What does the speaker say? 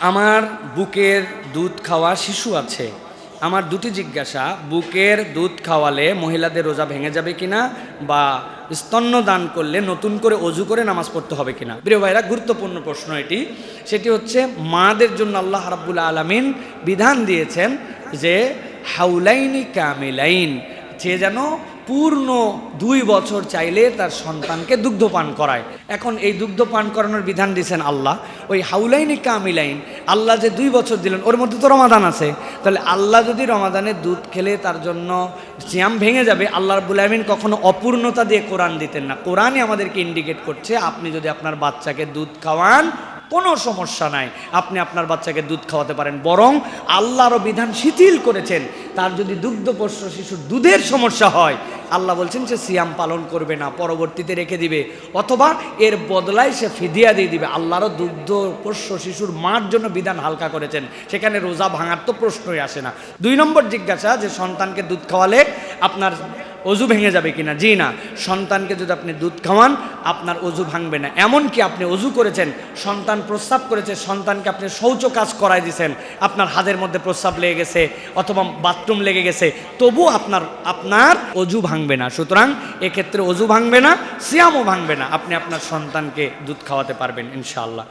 আমার বুকের দুধ খাওয়া শিশু আছে। আমার দুটি জিজ্ঞাসা, বুকের দুধ খাওয়ালে মহিলাদের রোজা ভেঙে যাবে কিনা বা স্তন্য দান করলে নতুন করে অজু করে নামাজ পড়তে হবে কিনা? প্রিয় ভাইরা, গুরুত্বপূর্ণ প্রশ্ন এটি। সেটি হচ্ছে, মাদের জন্য আল্লাহ রাব্বুল আলামিন বিধান দিয়েছেন যে, হাউলাইনি কামিলাইন, যে যেন পূর্ণ দুই বছর চাইলে তার সন্তানকে দুগ্ধ পান করায়। এখন এই দুগ্ধ পান করানোর বিধান দিয়েছেন আল্লাহ। ওই হাউলাইনি কামিলাইন, আল্লাহ যে দুই বছর দিলেন, ওর মধ্যে তো রমাদান আছে। তাহলে আল্লাহ যদি রমাদানে দুধ খেলে তার জন্য সিয়াম ভেঙে যাবে, আল্লাহ রবুল আলমিন কখনো অপূর্ণতা দিয়ে কোরআন দিতেন না। কোরআনই আমাদেরকে ইন্ডিকেট করছে, আপনি যদি আপনার বাচ্চাকে দুধ খাওয়ান কোনো সমস্যা নাই। আপনি আপনার বাচ্চাকে দুধ খাওয়াতে পারেন। বরং আল্লাহরও বিধান শিথিল করেছেন। তার যদি দুগ্ধপোষ্য শিশুর দুধের সমস্যা হয়, আল্লাহ বলছেন সে সিয়াম পালন করবে না, পরবর্তীতে রেখে দিবে। অথবা এর বদলায় সে ফিদিয়া দিয়ে দিবে। আল্লাহরও দুগ্ধ পোষ্য শিশুর মার জন্য বিধান হালকা করেছেন। সেখানে রোজা ভাঙার তো প্রশ্নই আসে না। দুই নম্বর জিজ্ঞাসা যে সন্তানকে দুধ খাওয়ালে আপনার অজু ভেঙে যাবে কিনা? জি না। সন্তানকে যদি আপনি দুধ খাওয়ান, আপনার অজু ভাঙবে না। এমনকি আপনি অজু করেছেন, সন্তান প্রস্রাব করেছে, সন্তানকে আপনি শৌচ কাজ করাই দিয়েছেন আপনার হাতের মধ্যে প্রস্রাব লেগে গেছে অথবা বাথরুম লেগে গেছে, তবু আপনার আপনার অজু ভাঙবে না। সুতরাং এক্ষেত্রে অজু ভাঙবে না, সিয়ামও ভাঙবে না। আপনি আপনার সন্তানকে দুধ খাওয়াতে পারবেন, ইনশাআল্লাহ।